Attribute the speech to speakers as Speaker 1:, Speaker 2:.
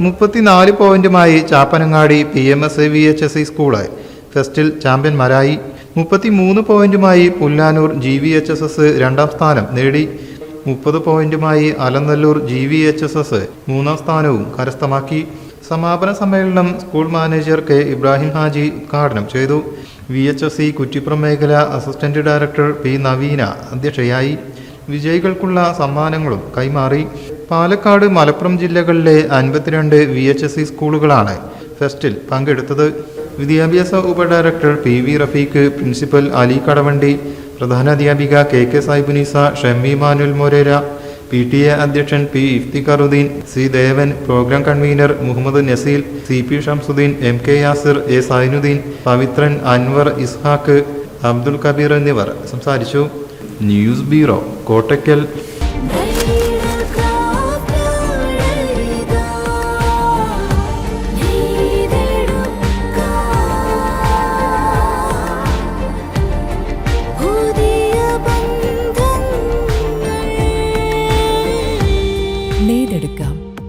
Speaker 1: മുപ്പത്തിനാല് പോയിന്റുമായി Chappanangadi P M S V H S E school. ഫെസ്റ്റിൽ ചാമ്പ്യന്മാരായി. മുപ്പത്തിമൂന്ന് പോയിന്റുമായി Pullanur G V H S S രണ്ടാം സ്ഥാനം നേടി. മുപ്പത് പോയിന്റുമായി Alanallur G V H S S മൂന്നാം സ്ഥാനവും കരസ്ഥമാക്കി. സമാപന സമ്മേളനം school manager K Ibrahim Haji ഉദ്ഘാടനം ചെയ്തു. V H S C Kuttippuram മേഖല അസിസ്റ്റന്റ് ഡയറക്ടർ പി നവീന അധ്യക്ഷയായി. വിജയികൾക്കുള്ള സമ്മാനങ്ങളും കൈമാറി. പാലക്കാട് മലപ്പുറം ജില്ലകളിലെ അൻപത്തിരണ്ട് വി എച്ച് എസ് സി സ്കൂളുകളാണ് ഫെസ്റ്റിൽ പങ്കെടുത്തത്. വിദ്യാഭ്യാസ ഉപഡയറക്ടർ P V Rafeeq principal Ali Kadavandi പ്രധാനാധ്യാപിക K K Saibunnisa Shammi Manuel Moreira P T A അധ്യക്ഷൻ P Iftikharuddin C Devan programme convener Muhammad Naseel C P Shamsuddin M K Yasir A Zainuddin Pavithran Anwar Ishaq Abdul Kabeer എന്നിവർ സംസാരിച്ചു. News bureau Kottakkal.